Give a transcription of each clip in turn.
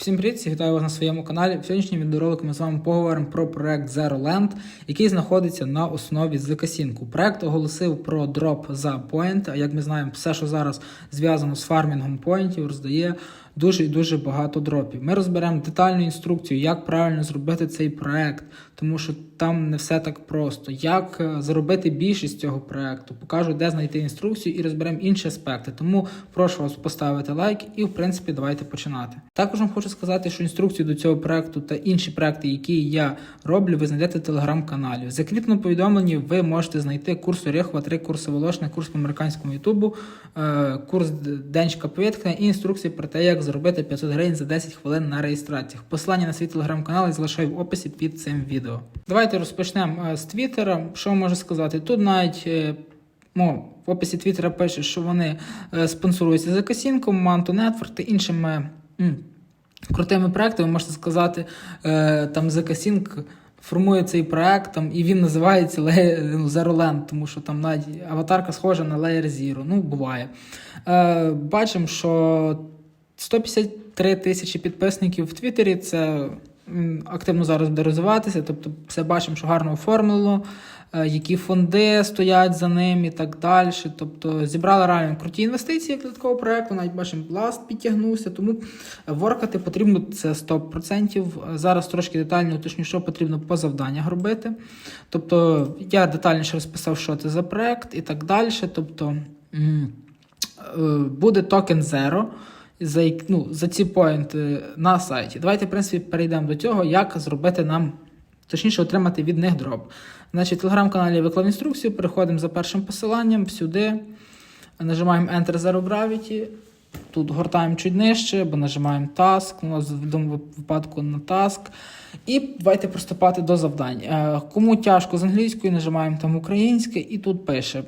Всім привіт, всіх вітаю вас на своєму каналі. В сьогоднішньому відеоролику ми з вами поговоримо про проект Zero Land, який знаходиться на основі Zkasync. Проект оголосив про дроп за поінт. А як ми знаємо, все, що зараз зв'язано з фармінгом поінтів, роздає дуже і дуже багато дропів. Ми розберемо детальну інструкцію, як правильно зробити цей проект, тому що там не все так просто. Як е, заробити більшість цього проекту, покажу, де знайти інструкцію і розберемо інші аспекти. Тому прошу вас поставити лайк і, в принципі, давайте починати. Також вам хочу сказати, що інструкцію до цього проекту та інші проекти, які я роблю, ви знайдете в телеграм-каналі. В закріпленому повідомленні ви можете знайти курс Орехова, три курси Волошне, курс по американському Ютубу, е, курс Денчика повіткнення і інструкції про те, як заробити 500 гривень за 10 хвилин на реєстраціях. Посилання на свій телеграм-канал я залишаю в описі під цим відео. Давайте розпочнемо е, з Твіттера. Що можу сказати? Тут навіть. е, Ну, в описі Твіттера пише, що вони е, спонсоруються за Касінком, Manto Network та іншими м, крутими проектами, можна сказати, там The Casink формує цей проект, там, і він називається ну, Zero Land, тому що там навіть аватарка схожа на Layer Zero. Ну, буває. Е, бачимо, що 153 тисячі підписників в Твіттері це активно зараз буде розвиватися. Тобто, все бачимо, що гарно оформлено, які фонди стоять за ним і так далі. Тобто зібрали реально круті інвестиції для такого проекту. Навіть бачимо, Blast підтягнувся. Тому воркати потрібно це 100%. Зараз трошки детально уточню, що потрібно по завданнях робити. Тобто я детальніше розписав, що це за проект і так далі. Тобто е, буде токен Zero за, ну, за ці поінти на сайті. Давайте, в принципі, перейдемо до цього, як зробити нам, точніше, отримати від них дроп. Значить, в телеграм-каналі виклав інструкцію, переходимо за першим посиланням сюди, нажимаємо Enter Zero Gravity. Тут гортаємо чуть нижче, бо нажимаємо Task, у нас в даному випадку на Task. І давайте приступати до завдань. Е, Кому тяжко з англійської, нажимаємо там українське, і тут пише.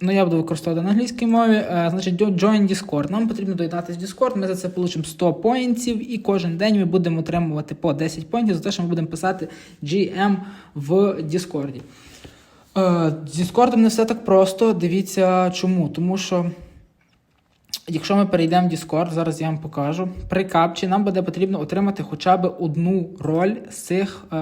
Ну, я буду використовувати на англійській мові. Е, значить, join Discord. Нам потрібно доєднатися в Discord. Ми за це получимо 100 поінтів, і кожен день ми будемо отримувати по 10 поінтів за те, що ми будемо писати GM в Discord. Е, з Discord не все так просто. Дивіться чому. Тому що. Якщо ми перейдемо в Discord, зараз я вам покажу. При капчі нам буде потрібно отримати хоча б одну роль з цих е,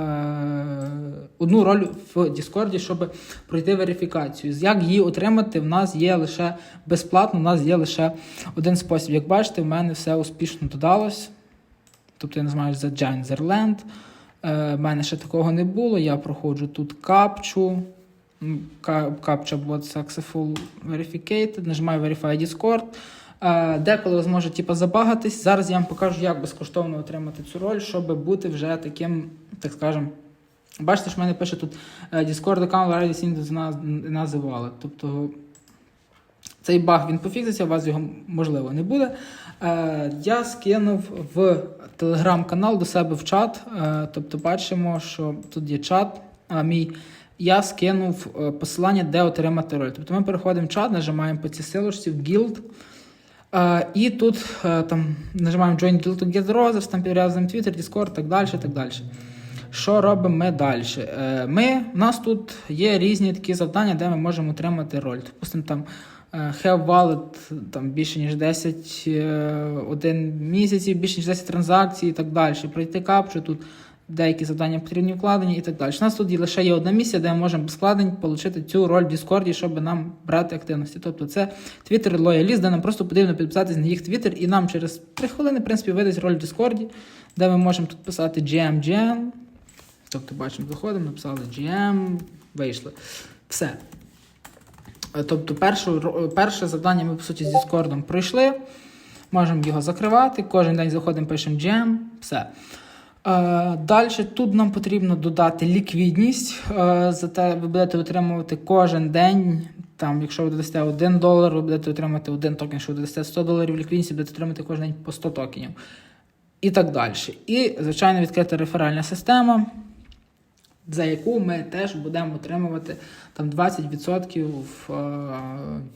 одну роль в Discord, щоб пройти верифікацію. Як її отримати, в нас є лише безплатно, у нас є лише один спосіб. Як бачите, в мене все успішно додалось. Тобто я називаю за Giant. Е, в мене ще такого не було. Я проходжу тут капчу. Капча bot successful verified, нажимаю Verify Discord. Деколи зможе типу, забагатись. Зараз я вам покажу, як безкоштовно отримати цю роль, щоб бути вже таким, так скажем. Бачите, що в мене пише тут е, Discord account already seen називали. Тобто цей баг він пофікситься, у вас його можливо не буде. Е, я скинув в телеграм-канал до себе в чат. Е, тобто бачимо, що тут є чат. Мій я скинув посилання, де отримати роль. Тобто ми переходимо в чат, нажимаємо по цій силочці в guild. І тут е, там нажимаємо Join Guild to Get Roses, там підв'язуємо Twitter, Discord, так далі, так далі. Що робимо ми далі? Е, Ми, у нас тут є різні такі завдання, де ми можемо отримати роль. Допустимо, там е, Have Wallet там, більше ніж 10 е, один місяць, більше ніж 10 транзакцій і так далі. Пройти капчу, тут деякі завдання потрібні вкладені і так далі. У нас тут лише є одна місія, де ми можемо без вкладень отримати цю роль в Discord, щоб нам брати активності. Тобто це Twitter Loyalist, де нам просто потрібно підписатись на їх Twitter, і нам через 3 хвилини, в принципі, видасть роль в Discord, де ми можемо тут писати GM, GM. Тобто, бачимо, заходимо, написали GM, вийшли. Все. Е, Тобто, першу, перше завдання ми, по суті, з Discord пройшли. Можемо його закривати. Кожен день заходимо, пишемо GM, все. Е, Далі тут нам потрібно додати ліквідність. Е, Зате ви будете отримувати кожен день. Там, якщо ви додасте 1 долар, ви будете отримати 1 токен, якщо ви додасте 100 доларів ліквідності, будете отримати кожен день по 100 токенів. І так далі. І, звичайно, відкрита реферальна система, за яку ми теж будемо отримувати там 20% е,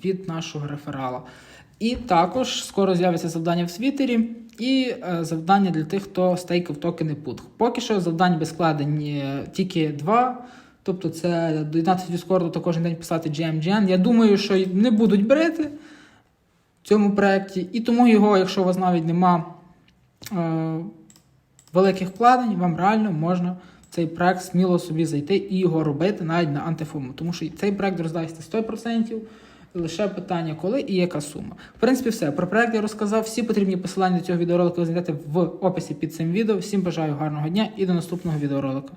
від нашого реферала. І також скоро з'явиться завдання в Твіттері і е, завдання для тих, хто стейкав токени PUT. Поки що завдань без складень е, тільки два. Тобто це доєднатися до Discord та кожен день писати GMGN. Я думаю, що не будуть брити в цьому проєкті. І тому його, якщо у вас навіть нема е, великих вкладень, вам реально можна в цей проект сміло собі зайти і його робити навіть на антифому. Тому що цей проект роздається 100%. Лише питання, коли і яка сума. В принципі, все. Про проект я розказав. Всі потрібні посилання до цього відеоролика ви знайдете в описі під цим відео. Всім бажаю гарного дня і до наступного відеоролика.